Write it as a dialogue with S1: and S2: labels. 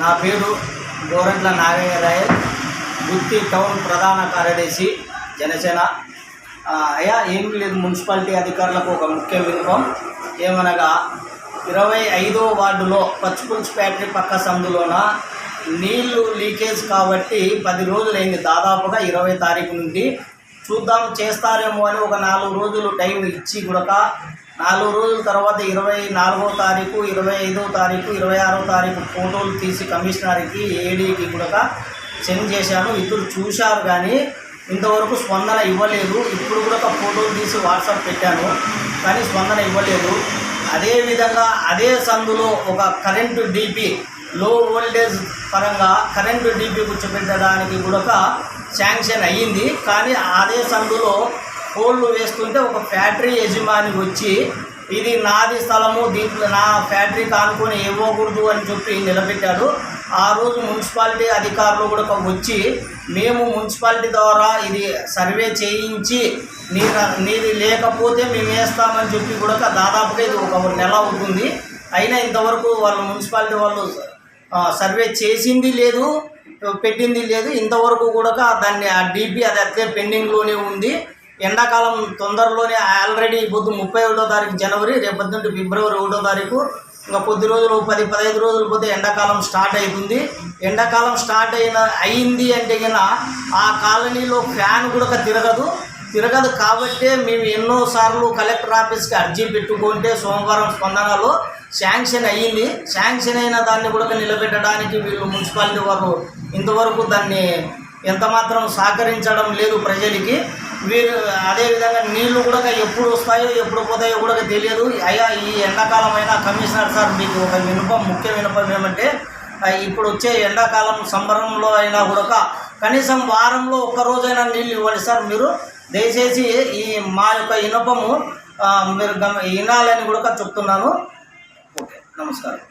S1: నా పేరు గోరంట్ల నాగయ్య రాయ్ గుత్తి టౌన్ ప్రధాన కార్యదర్శి జనసేన. అయ్యా ఏం లేదు మున్సిపాలిటీ అధికారులకు ఒక ముఖ్య విలుపం ఏమనగా ఇరవై ఐదో వార్డులో పచ్చిపుల్స్ ఫ్యాక్టరీ పక్క సందులోన నీళ్ళు లీకేజ్ కాబట్టి పది రోజులైంది. దాదాపుగా ఇరవై తారీఖు నుండి చూద్దాం చేస్తారేమో అని ఒక నాలుగు రోజులు టైం ఇచ్చి కూడా నాలుగు రోజుల తర్వాత ఇరవై నాలుగో తారీఖు ఇరవై ఐదో తారీఖు ఇరవై ఆరో తారీఖు ఫోటోలు తీసి కమిషనర్కి ఏడీకి కూడా సెండ్ చేశాను ఇద్దరు చూశారు కానీ ఇంతవరకు స్పందన ఇవ్వలేదు. ఇప్పుడు కూడా ఒక ఫోటోలు తీసి వాట్సాప్ పెట్టాను కానీ స్పందన ఇవ్వలేదు. అదేవిధంగా అదే సందులో ఒక కరెంటు డీపీ లో వోల్టేజ్ పరంగా కరెంటు డీపీ కూర్చోబెట్టడానికి కూడా శాంక్షన్ అయ్యింది. కానీ అదే సందులో కోళ్ళు వేస్తుంటే ఒక ఫ్యాక్టరీ యజమాని వచ్చి ఇది నాది స్థలము దీంట్లో నా ఫ్యాక్టరీ కానుకొని ఇవ్వకూడదు అని చెప్పి నిలబెట్టాడు. ఆ రోజు మున్సిపాలిటీ అధికారులు కూడా వచ్చి మేము మున్సిపాలిటీ ద్వారా ఇది సర్వే చేయించి నీ నీది లేకపోతే మేము వేస్తామని చెప్పి కూడా దాదాపుగా ఇది ఒక నెల అవుతుంది. అయినా ఇంతవరకు వాళ్ళు మున్సిపాలిటీ వాళ్ళు సర్వే చేసింది లేదు పెట్టింది లేదు. ఇంతవరకు కూడా దాన్ని ఆ డీపీ అది అట్లే పెండింగ్లోనే ఉంది. ఎండాకాలం తొందరలోనే ఆల్రెడీ పొద్దు ముప్పై ఒకటో తారీఖు జనవరి రేపు పొద్దుంటే ఫిబ్రవరి ఒకటో తారీఖు. ఇంకా కొద్ది రోజులు పది పదహైదు రోజులు పోతే ఎండాకాలం స్టార్ట్ అవుతుంది ఎండాకాలం స్టార్ట్ అయిన అయింది అంటే కన్నా ఆ కాలనీలో ఫ్యాన్ కూడా తిరగదు. తిరగదు కాబట్టే మేము ఎన్నోసార్లు కలెక్టర్ ఆఫీస్కి అర్జీ పెట్టుకుంటే సోమవారం స్పందనలో శాంక్షన్ అయ్యింది శాంక్షన్ అయిన దాన్ని కూడా నిలబెట్టడానికి వీళ్ళు మున్సిపాలిటీ వారు ఇంతవరకు దాన్ని ఎంత మాత్రం సహకరించడం లేదు ప్రజలకి. వీరు అదేవిధంగా నీళ్ళు కూడా ఎప్పుడు వస్తాయో ఎప్పుడు పోతాయో కూడా తెలియదు. అయ్యా ఈ ఎండాకాలం అయినా కమిషనర్ సార్ మీకు ఒక వినపం ముఖ్య వినపం ఏమంటే ఇప్పుడు వచ్చే ఎండాకాలం సంబరంలో అయినా కూడా కనీసం వారంలో ఒక్క రోజైనా నీళ్ళు ఇవ్వండి సార్ మీరు. దయచేసి ఈ మా యొక్క వినపము మీరు గమ వినాలని కూడా చెప్తున్నాను. ఓకే నమస్కారం.